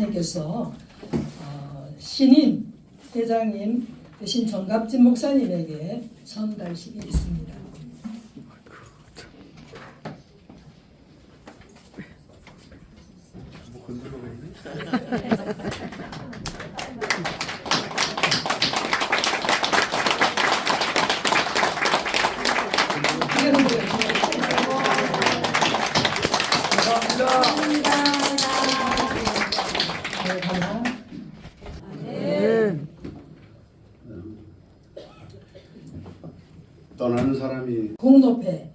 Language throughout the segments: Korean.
님께서 어, 신임 회장님 대신 정갑진 목사님에게 전달식이 있습니다. 이거는 뭐예요? 네, 하나. 떠나는 사람이 공노패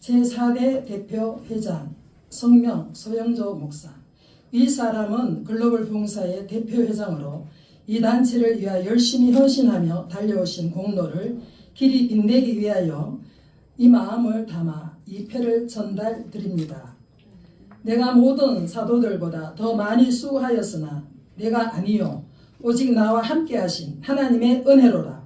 제4대 대표 회장 성명 소영조 목사 이 사람은 글로벌 봉사의 대표 회장으로 이 단체를 위하여 열심히 헌신하며 달려오신 공로를 길이 빛내기 위하여 이 마음을 담아 이 패를 전달 드립니다. 내가 모든 사도들보다 더 많이 수고하였으나 내가 아니요 오직 나와 함께 하신 하나님의 은혜로라.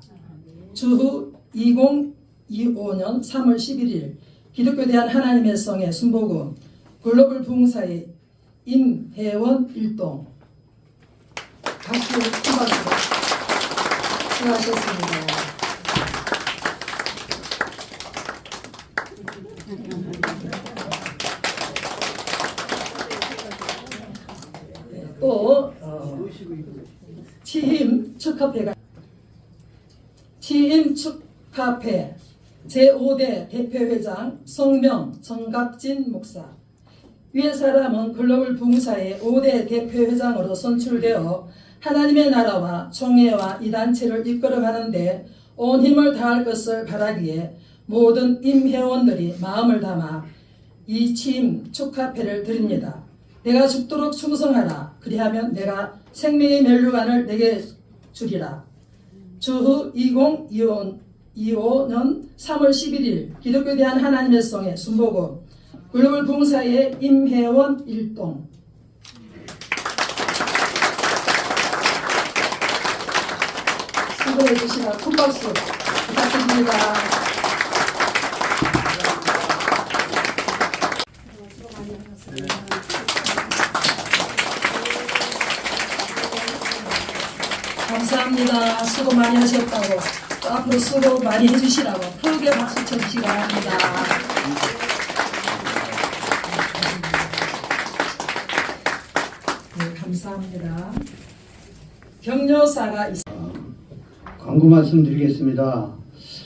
주후 2025년 3월 11일 기독교 대한 하나님의 성의 순복음 글로벌 부흥사의 임혜원 일동. 박수 한박수 수고하셨습니다. 네, 또 어, 취임 축하패가 취임 축 하패 제5대 대표회장 성명 정갑진 목사 위의 사람은 글로벌 붕사의 5대 대표회장으로 선출되어 하나님의 나라와 총회와 이 단체를 이끌어가는데 온 힘을 다할 것을 바라기에 모든 임회원들이 마음을 담아 이 취임 축하패를 드립니다. 내가 죽도록 충성하라. 그리하면 내가 생명의 멸류관을 내게 주리라. 주후 2025년 3월 11일 기독교 대한 하나님의 성의 순복음 글로벌 봉사의 임혜원 일동 수고해 주시라 큰 박수 부탁드립니다. 감사합니다. 수고 많이 하셨다고 또 앞으로 수고 많이 해주시라고 크게 박수 쳐주시기 바랍니다. 네, 감사합니다. 격려사가 있 광고 말씀드리겠습니다.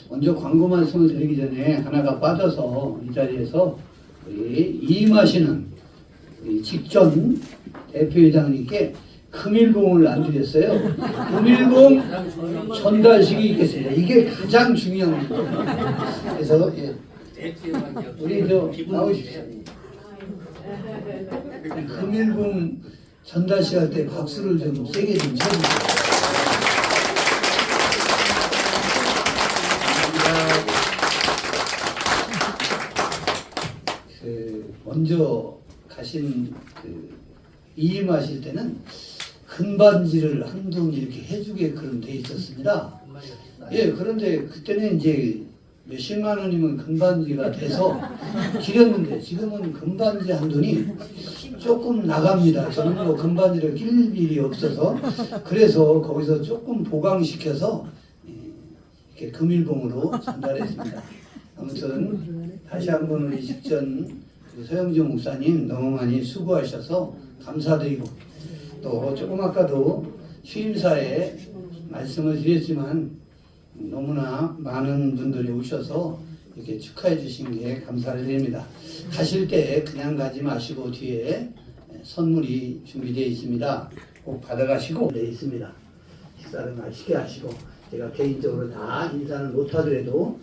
먼저 광고 말씀을 드리기 전에 하나가 빠져서 이 자리에서 우리 이임하시는 직전 대표회장님께 금일봉을 안 드렸어요. 금일봉 전달식이 있겠습니다. 이게 가장 중요한 거예요. 그래서 예, 우리 저 나오십시오. 금일봉 전달식 할 때 박수를 좀 세게 좀 쳐주세요. 그 먼저 가신 그 이임 하실 때는 금반지를 한동 이렇게 해주게 그럼 돼 있었습니다. 예, 그런데 그때는 이제 몇십만 원이면 금반지가 돼서 길었는데 지금은 금반지 한 돈이 조금 나갑니다. 저는 뭐 금반지를 낄 일이 없어서 그래서 거기서 조금 보강시켜서 예, 이렇게 금일봉으로 전달했습니다. 아무튼 다시 한번 우리 직전 그 서영정 목사님 너무 많이 수고하셔서 감사드리고 또 조금 아까도 취임사에 말씀을 드렸지만 너무나 많은 분들이 오셔서 이렇게 축하해 주신 게 감사를 드립니다. 가실 때 그냥 가지 마시고 뒤에 선물이 준비되어 있습니다. 꼭 받아가시고 네 있습니다. 식사를 맛있게 하시고 제가 개인적으로 다 인사는 못하더라도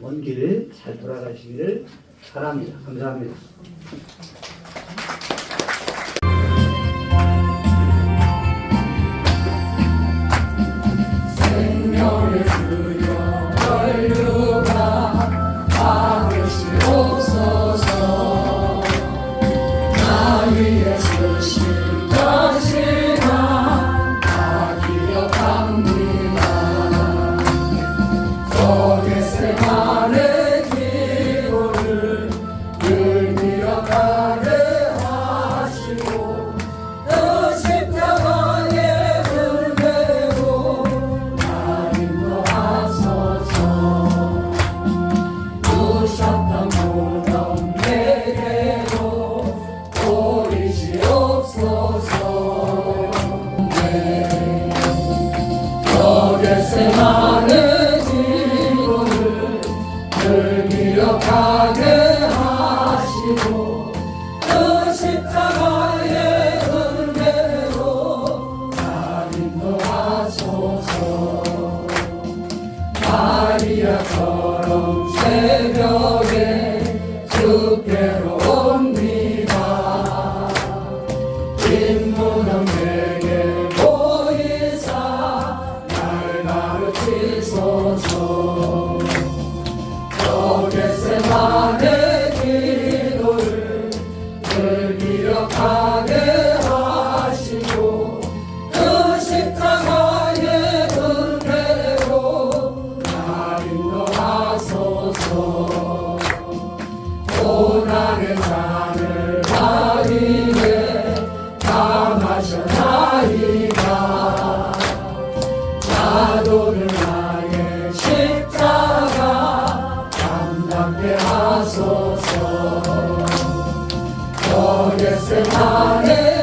먼 길 잘 돌아가시기를 바랍니다. 감사합니다. 어렸을 많은 지보를 늘 기억하게 하시고 그 십자가의 은혜로 날 인도하소서. 마리아처럼 새벽에 주께로 가 어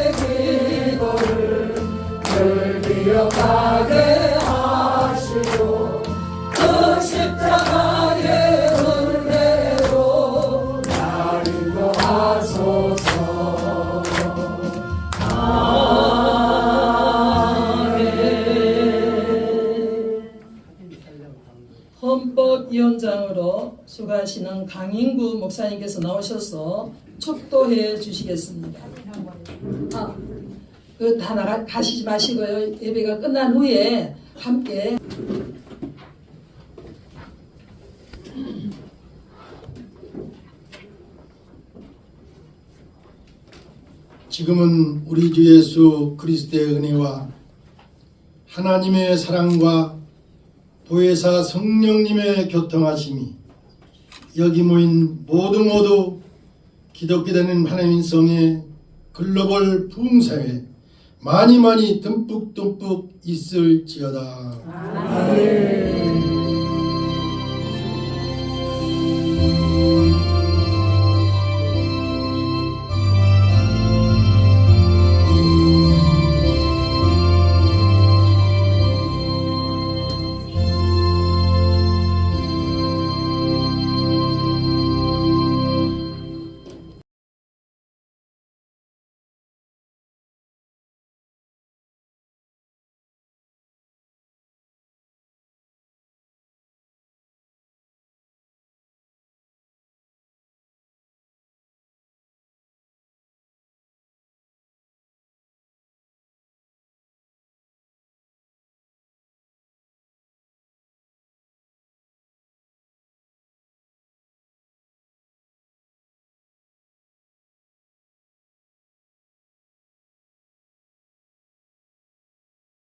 수고하시는 강인구 목사님께서 나오셔서 촉도해 주시겠습니다. 아, 그다 나가 가시지 마시고요. 예배가 끝난 후에 함께 지금은 우리 주 예수 그리스도의 은혜와 하나님의 사랑과 보혜사 성령님의 교통하심이 여기 모인 모두 모두 기독교 되는 하나님 성의 글로벌 부흥사에 많이 많이 듬뿍 듬뿍 있을지어다.